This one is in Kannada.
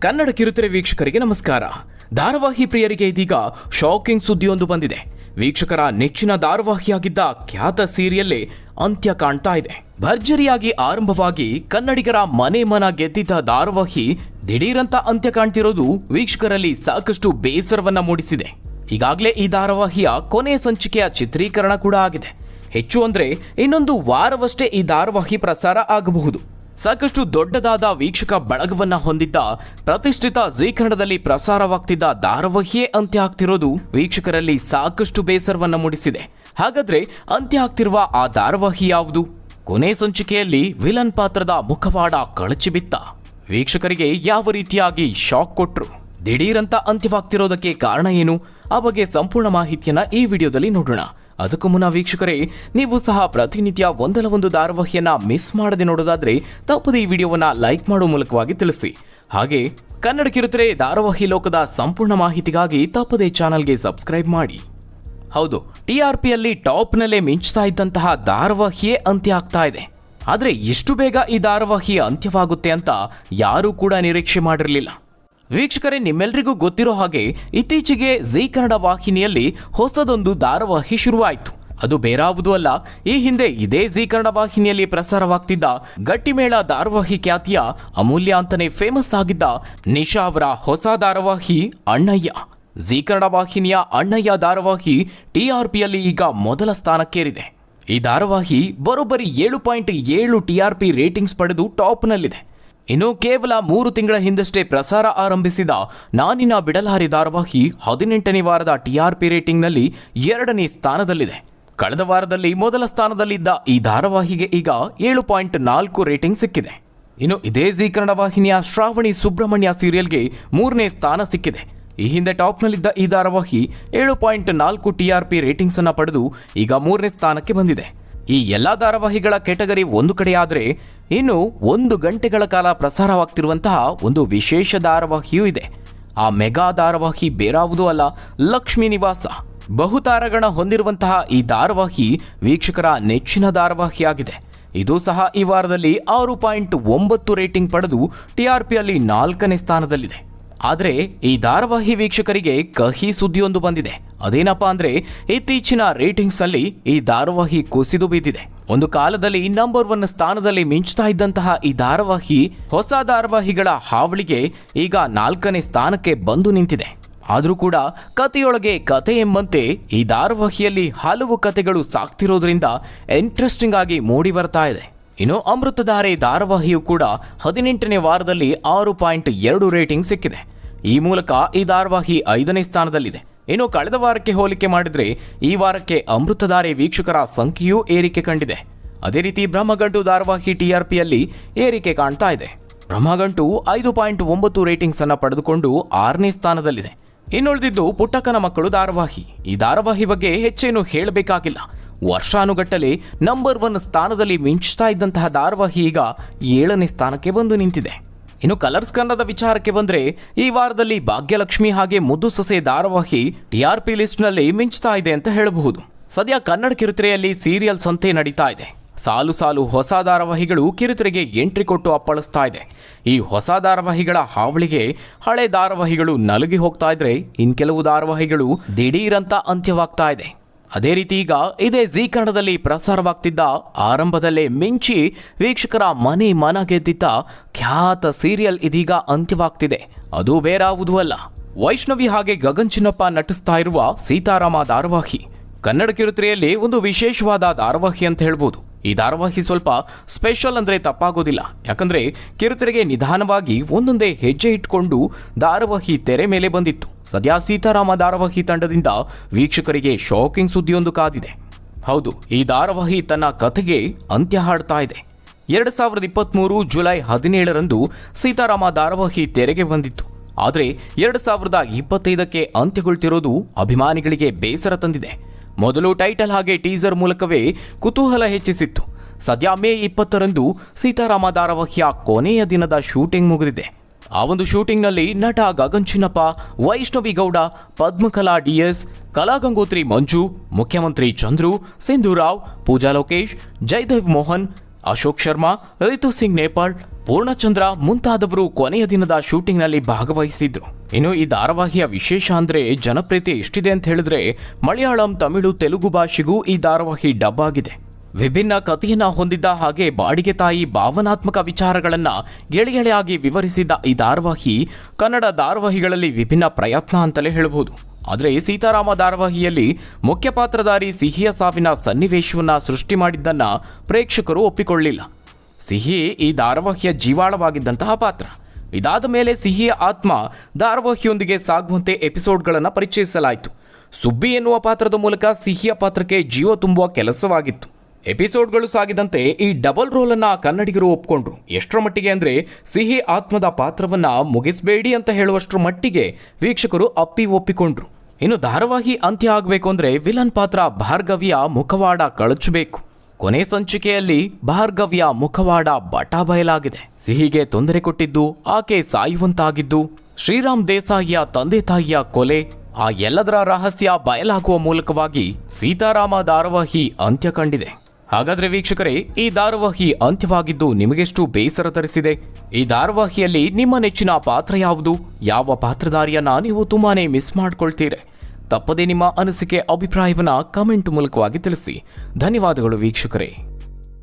ಕನ್ನಡ ಕಿರುತೆರೆ ವೀಕ್ಷಕರಿಗೆ ನಮಸ್ಕಾರ. ಧಾರಾವಾಹಿ ಪ್ರಿಯರಿಗೆ ಇದೀಗ ಶಾಕಿಂಗ್ ಸುದ್ದಿಯೊಂದು ಬಂದಿದೆ. ವೀಕ್ಷಕರ ನೆಚ್ಚಿನ ಧಾರಾವಾಹಿಯಾಗಿದ್ದ ಖ್ಯಾತ ಸೀರಿಯಲ್ಲೇ ಅಂತ್ಯ ಕಾಣ್ತಾ ಇದೆ. ಭರ್ಜರಿಯಾಗಿ ಆರಂಭವಾಗಿ ಕನ್ನಡಿಗರ ಮನೆ ಮನ ಗೆದ್ದಿದ್ದ ಧಾರಾವಾಹಿ ದಿಢೀರಂತ ಅಂತ್ಯ ಕಾಣ್ತಿರೋದು ವೀಕ್ಷಕರಲ್ಲಿ ಸಾಕಷ್ಟು ಬೇಸರವನ್ನ ಮೂಡಿಸಿದೆ. ಈಗಾಗಲೇ ಈ ಧಾರಾವಾಹಿಯ ಕೊನೆ ಸಂಚಿಕೆಯ ಚಿತ್ರೀಕರಣ ಕೂಡ ಆಗಿದೆ. ಹೆಚ್ಚು ಅಂದ್ರೆ ಇನ್ನೊಂದು ವಾರವಷ್ಟೇ ಈ ಧಾರಾವಾಹಿ ಪ್ರಸಾರ ಆಗಬಹುದು. ಸಾಕಷ್ಟು ದೊಡ್ಡದಾದ ವೀಕ್ಷಕ ಬಳಗವನ್ನ ಹೊಂದಿದ್ದ ಪ್ರತಿಷ್ಠಿತ ಜೀ ಕನ್ನಡದಲ್ಲಿ ಪ್ರಸಾರವಾಗ್ತಿದ್ದ ಧಾರಾವಾಹಿಯೇ ಅಂತ್ಯ ಆಗ್ತಿರೋದು ವೀಕ್ಷಕರಲ್ಲಿ ಸಾಕಷ್ಟು ಬೇಸರವನ್ನ ಮೂಡಿಸಿದೆ. ಹಾಗಾದ್ರೆ ಅಂತ್ಯ ಆಗ್ತಿರುವ ಆ ಧಾರಾವಾಹಿ ಯಾವುದು? ಕೊನೆ ಸಂಚಿಕೆಯಲ್ಲಿ ವಿಲನ್ ಪಾತ್ರದ ಮುಖವಾಡ ಕಳಚಿಬಿತ್ತ. ವೀಕ್ಷಕರಿಗೆ ಯಾವ ರೀತಿಯಾಗಿ ಶಾಕ್ ಕೊಟ್ರು? ದಿಢೀರಂತ ಅಂತ್ಯವಾಗ್ತಿರೋದಕ್ಕೆ ಕಾರಣ ಏನು? ಆ ಬಗ್ಗೆ ಸಂಪೂರ್ಣ ಮಾಹಿತಿಯನ್ನ ಈ ವಿಡಿಯೋದಲ್ಲಿ ನೋಡೋಣ. ಅದಕ್ಕೂ ಮುನ್ನ ವೀಕ್ಷಕರೇ, ನೀವು ಸಹ ಪ್ರತಿನಿತ್ಯ ಒಂದಲ್ಲ ಒಂದು ಧಾರಾವಾಹಿಯನ್ನ ಮಿಸ್ ಮಾಡದೆ ನೋಡೋದಾದ್ರೆ ತಪ್ಪದೆ ಈ ವಿಡಿಯೋವನ್ನ ಲೈಕ್ ಮಾಡೋ ಮೂಲಕವಾಗಿ ತಿಳಿಸಿ. ಹಾಗೆ, ಕನ್ನಡ ಕಿರುತೆರೆ ಧಾರಾವಾಹಿ ಲೋಕದ ಸಂಪೂರ್ಣ ಮಾಹಿತಿಗಾಗಿ ತಪ್ಪದೇ ಚಾನಲ್ಗೆ ಸಬ್ಸ್ಕ್ರೈಬ್ ಮಾಡಿ. ಹೌದು ಟಿಆರ್ಪಿಯಲ್ಲಿ ಟಾಪ್ನಲ್ಲೇ ಮಿಂಚ್ತಾ ಇದ್ದಂತಹ ಧಾರಾವಾಹಿಯೇ ಅಂತ್ಯ ಆಗ್ತಾ ಇದೆ. ಆದರೆ ಎಷ್ಟು ಬೇಗ ಈ ಧಾರಾವಾಹಿ ಅಂತ್ಯವಾಗುತ್ತೆ ಅಂತ ಯಾರೂ ಕೂಡ ನಿರೀಕ್ಷೆ ಮಾಡಿರಲಿಲ್ಲ. ವೀಕ್ಷಕರೇ ನಿಮ್ಮೆಲ್ಲರಿಗೂ ಗೊತ್ತಿರೋ ಹಾಗೆ ಇತ್ತೀಚೆಗೆ ಜೀ ಕನ್ನಡ ವಾಹಿನಿಯಲ್ಲಿ ಹೊಸದೊಂದು ಧಾರಾವಾಹಿ ಶುರುವಾಯಿತು. ಅದು ಬೇರಾವುದೂ ಅಲ್ಲ, ಈ ಹಿಂದೆ ಇದೇ ಜೀ ಕನ್ನಡ ವಾಹಿನಿಯಲ್ಲಿ ಪ್ರಸಾರವಾಗ್ತಿದ್ದ ಗಟ್ಟಿಮೇಳ ಧಾರಾವಾಹಿ ಖ್ಯಾತಿಯ ಅಮೂಲ್ಯ ಅಂತಲೇ ಫೇಮಸ್ ಆಗಿದ್ದ ನಿಶಾ ಅವರ ಹೊಸ ಧಾರಾವಾಹಿ ಅಣ್ಣಯ್ಯ. ಜೀ ಕನ್ನಡ ವಾಹಿನಿಯ ಅಣ್ಣಯ್ಯ ಧಾರಾವಾಹಿ ಟಿಆರ್ಪಿಯಲ್ಲಿ ಈಗ ಮೊದಲ ಸ್ಥಾನಕ್ಕೇರಿದೆ. ಈ ಧಾರಾವಾಹಿ ಬರೋಬ್ಬರಿ ಏಳು ಪಾಯಿಂಟ್ ಏಳು ಟಿಆರ್ಪಿ ರೇಟಿಂಗ್ಸ್ ಪಡೆದು ಟಾಪ್ನಲ್ಲಿದೆ. ಇನ್ನು ಕೇವಲ ಮೂರು ತಿಂಗಳ ಹಿಂದಷ್ಟೇ ಪ್ರಸಾರ ಆರಂಭಿಸಿದ ನಾನಿನ ಬಿಡಲಾರಿ ಧಾರಾವಾಹಿ ಹದಿನೆಂಟನೇ ವಾರದ ಟಿಆರ್ಪಿ ರೇಟಿಂಗ್ನಲ್ಲಿ ಎರಡನೇ ಸ್ಥಾನದಲ್ಲಿದೆ. ಕಳೆದ ವಾರದಲ್ಲಿ ಮೊದಲ ಸ್ಥಾನದಲ್ಲಿದ್ದ ಈ ಧಾರಾವಾಹಿಗೆ ಈಗ ಏಳು ಪಾಯಿಂಟ್ ನಾಲ್ಕು ರೇಟಿಂಗ್ ಸಿಕ್ಕಿದೆ. ಇನ್ನು ಇದೇ ಜಿ ಕನ್ನಡ ವಾಹಿನಿಯ ಶ್ರಾವಣಿ ಸುಬ್ರಹ್ಮಣ್ಯ ಸೀರಿಯಲ್ಗೆ ಮೂರನೇ ಸ್ಥಾನ ಸಿಕ್ಕಿದೆ. ಈ ಹಿಂದೆ ಟಾಪ್ನಲ್ಲಿದ್ದ ಈ ಧಾರಾವಾಹಿ ಏಳು ಪಾಯಿಂಟ್ ನಾಲ್ಕು ಟಿಆರ್ಪಿ ರೇಟಿಂಗ್ಸ್ ಅನ್ನು ಪಡೆದು ಈಗ ಮೂರನೇ ಸ್ಥಾನಕ್ಕೆ ಬಂದಿದೆ. ಈ ಎಲ್ಲ ಧಾರಾವಾಹಿಗಳ ಕೆಟಗರಿ ಒಂದು ಕಡೆಯಾದರೆ ಇನ್ನು ಒಂದು ಗಂಟೆಗಳ ಕಾಲ ಪ್ರಸಾರವಾಗ್ತಿರುವಂತಹ ಒಂದು ವಿಶೇಷ ಧಾರಾವಾಹಿಯೂ ಇದೆ. ಆ ಮೆಗಾ ಧಾರಾವಾಹಿ ಬೇರಾವುದೂ ಅಲ್ಲ, ಲಕ್ಷ್ಮೀ ನಿವಾಸ. ಬಹುತಾರಗಣ ಹೊಂದಿರುವಂತಹ ಈ ಧಾರಾವಾಹಿ ವೀಕ್ಷಕರ ನೆಚ್ಚಿನ ಧಾರಾವಾಹಿಯಾಗಿದೆ. ಇದು ಸಹ ಈ ವಾರದಲ್ಲಿ ಆರು ಪಾಯಿಂಟ್ ಒಂಬತ್ತು ರೇಟಿಂಗ್ ಪಡೆದು ಟಿಆರ್ಪಿಯಲ್ಲಿ ನಾಲ್ಕನೇ ಸ್ಥಾನದಲ್ಲಿದೆ. ಆದರೆ ಈ ಧಾರಾವಾಹಿ ವೀಕ್ಷಕರಿಗೆ ಕಹಿ ಸುದ್ದಿಯೊಂದು ಬಂದಿದೆ. ಅದೇನಪ್ಪಾ ಅಂದ್ರೆ ಇತ್ತೀಚಿನ ರೇಟಿಂಗ್ಸ್ ಅಲ್ಲಿ ಈ ಧಾರಾವಾಹಿ ಕುಸಿದು ಬಿದ್ದಿದೆ ಒಂದು ಕಾಲದಲ್ಲಿ ನಂಬರ್ ಒನ್ ಸ್ಥಾನದಲ್ಲಿ ಮಿಂಚುತ್ತಾ ಇದ್ದಂತಹ ಈ ಧಾರಾವಾಹಿ ಹೊಸ ಧಾರಾವಾಹಿಗಳ ಹಾವಳಿಗೆ ಈಗ ನಾಲ್ಕನೇ ಸ್ಥಾನಕ್ಕೆ ಬಂದು ನಿಂತಿದೆ. ಆದರೂ ಕೂಡ ಕಥೆಯೊಳಗೆ ಕತೆ ಎಂಬಂತೆ ಈ ಧಾರಾವಾಹಿಯಲ್ಲಿ ಹಲವು ಕತೆಗಳು ಸಾಕ್ತಿರೋದ್ರಿಂದ ಇಂಟ್ರೆಸ್ಟಿಂಗ್ ಆಗಿ ಮೂಡಿ ಬರ್ತಾ ಇದೆ. ಇನ್ನು ಅಮೃತಧಾರೆ ಧಾರಾವಾಹಿಯು ಕೂಡ ಹದಿನೆಂಟನೇ ವಾರದಲ್ಲಿ ಆರು ಪಾಯಿಂಟ್ ಎರಡು ರೇಟಿಂಗ್ ಸಿಕ್ಕಿದೆ. ಈ ಮೂಲಕ ಈ ಧಾರಾವಾಹಿ ಐದನೇ ಸ್ಥಾನದಲ್ಲಿದೆ. ಇನ್ನು ಕಳೆದ ವಾರಕ್ಕೆ ಹೋಲಿಕೆ ಮಾಡಿದರೆ ಈ ವಾರಕ್ಕೆ ಅಮೃತಧಾರೆ ವೀಕ್ಷಕರ ಸಂಖ್ಯೆಯೂ ಏರಿಕೆ ಕಂಡಿದೆ. ಅದೇ ರೀತಿ ಬ್ರಹ್ಮಗಂಟು ಧಾರಾವಾಹಿ ಟಿಆರ್ಪಿಯಲ್ಲಿ ಏರಿಕೆ ಕಾಣ್ತಾ ಇದೆ. ಬ್ರಹ್ಮಗಂಟು ಐದು ಪಾಯಿಂಟ್ ಒಂಬತ್ತು ರೇಟಿಂಗ್ಸ್ ಅನ್ನು ಪಡೆದುಕೊಂಡು ಆರನೇ ಸ್ಥಾನದಲ್ಲಿದೆ. ಇನ್ನುಳಿದಿದ್ದು ಪುಟ್ಟಕ್ಕನ ಮಕ್ಕಳು ಧಾರಾವಾಹಿ. ಈ ಧಾರಾವಾಹಿ ಬಗ್ಗೆ ಹೆಚ್ಚೇನು ಹೇಳಬೇಕಾಗಿಲ್ಲ. ವರ್ಷಾನುಗಟ್ಟಲೆ ನಂಬರ್ ಒನ್ ಸ್ಥಾನದಲ್ಲಿ ಮಿಂಚ್ತಾ ಇದ್ದಂತಹ ಧಾರಾವಾಹಿ ಈಗ ಏಳನೇ ಸ್ಥಾನಕ್ಕೆ ಬಂದು ನಿಂತಿದೆ. ಇನ್ನು ಕಲರ್ಸ್ ಕನ್ನಡದ ವಿಚಾರಕ್ಕೆ ಬಂದರೆ ಈ ವಾರದಲ್ಲಿ ಭಾಗ್ಯಲಕ್ಷ್ಮಿ ಹಾಗೆ ಮುದ್ದು ಸೊಸೆ ಧಾರಾವಾಹಿ ಟಿಆರ್ಪಿ ಲಿಸ್ಟ್ನಲ್ಲಿ ಮಿಂಚ್ತಾ ಇದೆ ಅಂತ ಹೇಳಬಹುದು. ಸದ್ಯ ಕನ್ನಡ ಕಿರುತೆರೆಯಲ್ಲಿ ಸೀರಿಯಲ್ ಸಂತೆ ನಡೀತಾ ಇದೆ. ಸಾಲು ಸಾಲು ಹೊಸ ಧಾರಾವಾಹಿಗಳು ಕಿರುತೆರೆಗೆ ಎಂಟ್ರಿ ಕೊಟ್ಟು ಅಪ್ಪಳಿಸ್ತಾ ಇದೆ. ಈ ಹೊಸ ಧಾರಾವಾಹಿಗಳ ಹಾವಳಿಗೆ ಹಳೆ ಧಾರಾವಾಹಿಗಳು ನಲುಗಿ ಹೋಗ್ತಾ ಇದ್ರೆ ಇನ್ ಕೆಲವು ಧಾರಾವಾಹಿಗಳು ದಿಢೀರಂತ ಅಂತ್ಯವಾಗ್ತಾ ಇದೆ. ಅದೇ ರೀತಿ ಈಗ ಇದೇ ಜೀ ಕನ್ನಡದಲ್ಲಿ ಪ್ರಸಾರವಾಗ್ತಿದ್ದ ಆರಂಭದಲ್ಲೇ ಮಿಂಚಿ ವೀಕ್ಷಕರ ಮನೆ ಮನ ಗೆದ್ದಿದ್ದ ಖ್ಯಾತ ಸೀರಿಯಲ್ ಇದೀಗ ಅಂತ್ಯವಾಗ್ತಿದೆ. ಅದು ಬೇರಾವುದೂ ಅಲ್ಲ. ವೈಷ್ಣವಿ ಹಾಗೆ ಗಗನ್ ಚಿನ್ನಪ್ಪ ನಟಿಸ್ತಾ ಇರುವ ಸೀತಾರಾಮ ಧಾರಾವಾಹಿ. ಕನ್ನಡ ಕಿರುತೆರೆಯಲ್ಲಿ ಒಂದು ವಿಶೇಷವಾದ ಧಾರಾವಾಹಿ ಅಂತ ಹೇಳ್ಬೋದು. ಈ ಧಾರಾವಾಹಿ ಸ್ವಲ್ಪ ಸ್ಪೆಷಲ್ ಅಂದ್ರೆ ತಪ್ಪಾಗೋದಿಲ್ಲ. ಯಾಕಂದ್ರೆ ಕಿರುತೆರೆಗೆ ನಿಧಾನವಾಗಿ ಒಂದೊಂದೇ ಹೆಜ್ಜೆ ಇಟ್ಕೊಂಡು ಧಾರಾವಾಹಿ ತೆರೆ ಮೇಲೆ ಬಂದಿತ್ತು. ಸದ್ಯ ಸೀತಾರಾಮ ಧಾರಾವಾಹಿ ತಂಡದಿಂದ ವೀಕ್ಷಕರಿಗೆ ಶಾಕಿಂಗ್ ಸುದ್ದಿಯೊಂದು ಕಾದಿದೆ. ಹೌದು, ಈ ಧಾರಾವಾಹಿ ತನ್ನ ಕಥೆಗೆ ಅಂತ್ಯ ಹಾಡ್ತಾ ಇದೆ. ಎರಡು ಸಾವಿರದ ಇಪ್ಪತ್ತ್ಮೂರು ಜುಲೈ ಹದಿನೇಳರಂದು ಸೀತಾರಾಮ ಧಾರಾವಾಹಿ ತೆರೆಗೆ ಬಂದಿತ್ತು. ಆದರೆ ಎರಡು ಸಾವಿರದ ಇಪ್ಪತ್ತೈದಕ್ಕೆ ಅಂತ್ಯಗೊಳ್ತಿರೋದು ಅಭಿಮಾನಿಗಳಿಗೆ ಬೇಸರ ತಂದಿದೆ. ಮೊದಲು ಟೈಟಲ್ ಹಾಗೆ ಟೀಸರ್ ಮೂಲಕವೇ ಕುತೂಹಲ ಹೆಚ್ಚಿಸಿತ್ತು. ಸದ್ಯ ಮೇ ಇಪ್ಪತ್ತರಂದು ಸೀತಾರಾಮ ಧಾರಾವಾಹಿಯ ಕೊನೆಯ ದಿನದ ಶೂಟಿಂಗ್ ಮುಗಿದಿದೆ. ಆ ಒಂದು ಶೂಟಿಂಗ್ನಲ್ಲಿ ನಟ ಗಗನ್ ಚಿನ್ನಪ್ಪ ವೈಷ್ಣವಿ ಗೌಡ, ಪದ್ಮಕಲಾ ಡಿಎಸ್ ಕಲಾಗಂಗೋತ್ರಿ ಮಂಜು, ಮುಖ್ಯಮಂತ್ರಿ ಚಂದ್ರು ಸಿಂಧುರಾವ್ ಪೂಜಾ ಲೋಕೇಶ್, ಜಯದೇವ್ ಮೋಹನ್, ಅಶೋಕ್ ಶರ್ಮಾ, ರಿತು ಸಿಂಗ್ ನೇಪಾಳ್ ಪೂರ್ಣಚಂದ್ರ ಮುಂತಾದವರು ಕೊನೆಯ ದಿನದ ಶೂಟಿಂಗ್ನಲ್ಲಿ ಭಾಗವಹಿಸಿದ್ರು. ಇನ್ನು ಈ ಧಾರಾವಾಹಿಯ ವಿಶೇಷ ಅಂದ್ರೆ ಜನಪ್ರಿಯತೆ ಎಷ್ಟಿದೆ ಅಂತ ಹೇಳಿದ್ರೆ, ಮಲಯಾಳಂ, ತಮಿಳು, ತೆಲುಗು ಭಾಷೆಗೂ ಈ ಧಾರಾವಾಹಿ ಡಬ್ ಆಗಿದೆ. ವಿಭಿನ್ನ ಕಥೆಯನ್ನ ಹೊಂದಿದ್ದ ಹಾಗೆ ಬಾಡಿಗೆ ತಾಯಿ ಭಾವನಾತ್ಮಕ ವಿಚಾರಗಳನ್ನ ಎಳೆ ಎಳೆಯಾಗಿ ವಿವರಿಸಿದ್ದ ಈ ಧಾರಾವಾಹಿ ಕನ್ನಡ ಧಾರಾವಾಹಿಗಳಲ್ಲಿ ವಿಭಿನ್ನ ಪ್ರಯತ್ನ ಅಂತಲೇ ಹೇಳಬಹುದು ಆದರೆ ಸೀತಾರಾಮ ಧಾರಾವಾಹಿಯಲ್ಲಿ ಮುಖ್ಯ ಪಾತ್ರಧಾರಿ ಸಿಹಿಯ ಸಾವಿನ ಸನ್ನಿವೇಶವನ್ನ ಸೃಷ್ಟಿ ಮಾಡಿದ್ದನ್ನ ಪ್ರೇಕ್ಷಕರು ಒಪ್ಪಿಕೊಳ್ಳಿಲ್ಲ. ಸಿಹಿ ಈ ಧಾರಾವಾಹಿಯ ಜೀವಾಳವಾಗಿದ್ದಂತಹ ಪಾತ್ರ. ಇದಾದ ಮೇಲೆ ಸಿಹಿಯ ಆತ್ಮ ಧಾರಾವಾಹಿಯೊಂದಿಗೆ ಸಾಗುವಂತೆ ಎಪಿಸೋಡ್ಗಳನ್ನು ಪರಿಚಯಿಸಲಾಯಿತು. ಸುಬ್ಬಿ ಎನ್ನುವ ಪಾತ್ರದ ಮೂಲಕ ಸಿಹಿಯ ಪಾತ್ರಕ್ಕೆ ಜೀವ ತುಂಬುವ ಕೆಲಸವಾಗಿತ್ತು. ಎಪಿಸೋಡ್ಗಳು ಸಾಗಿದಂತೆ ಈ ಡಬಲ್ ರೋಲ್ ಅನ್ನ ಕನ್ನಡಿಗರು ಒಪ್ಕೊಂಡ್ರು. ಎಷ್ಟರ ಮಟ್ಟಿಗೆ ಅಂದ್ರೆ ಸಿಹಿ ಆತ್ಮದ ಪಾತ್ರವನ್ನ ಮುಗಿಸಬೇಡಿ ಅಂತ ಹೇಳುವಷ್ಟರ ಮಟ್ಟಿಗೆ ವೀಕ್ಷಕರು ಅಪ್ಪಿ ಒಪ್ಪಿಕೊಂಡ್ರು. ಇನ್ನು ಧಾರಾವಾಹಿ ಅಂತ್ಯ ಆಗಬೇಕು ಅಂದ್ರೆ ವಿಲನ್ ಪಾತ್ರ ಭಾರ್ಗವಿಯ ಮುಖವಾಡ ಕಳಚಬೇಕು. ಕೊನೆ ಸಂಚಿಕೆಯಲ್ಲಿ ಭಾರ್ಗವ್ಯ ಮುಖವಾಡ ಬಟಾ ಬಯಲಾಗಿದೆ ಸಿಹಿಗೆ ತೊಂದರೆ ಕೊಟ್ಟಿದ್ದು ಆಕೆ ಸಾಯುವಂತಾಗಿದ್ದು, ಶ್ರೀರಾಮ್ ದೇಸಾಯಿಯ ತಂದೆ ತಾಯಿಯ ಕೊಲೆ, ಆ ಎಲ್ಲದರ ರಹಸ್ಯ ಬಯಲಾಗುವ ಮೂಲಕವಾಗಿ ಸೀತಾರಾಮ ಧಾರಾವಾಹಿ ಅಂತ್ಯ ಕಂಡಿದೆ. ಹಾಗಾದ್ರೆ ವೀಕ್ಷಕರೇ, ಈ ಧಾರಾವಾಹಿ ಅಂತ್ಯವಾಗಿದ್ದು ನಿಮಗೆಷ್ಟು ಬೇಸರ ತರಿಸಿದೆ? ಈ ಧಾರಾವಾಹಿಯಲ್ಲಿ ನಿಮ್ಮ ನೆಚ್ಚಿನ ಪಾತ್ರ ಯಾವುದು? ಯಾವ ಪಾತ್ರಧಾರಿಯನ್ನ ನೀವು ತುಂಬಾನೇ ಮಿಸ್ ಮಾಡ್ಕೊಳ್ತೀರಿ? ತಪ್ಪದೇ ನಿಮ್ಮ ಅನಿಸಿಕೆ ಅಭಿಪ್ರಾಯವನ್ನು ಕಮೆಂಟ್ ಮೂಲಕವಾಗಿ ತಿಳಿಸಿ. ಧನ್ಯವಾದಗಳು ವೀಕ್ಷಕರೇ.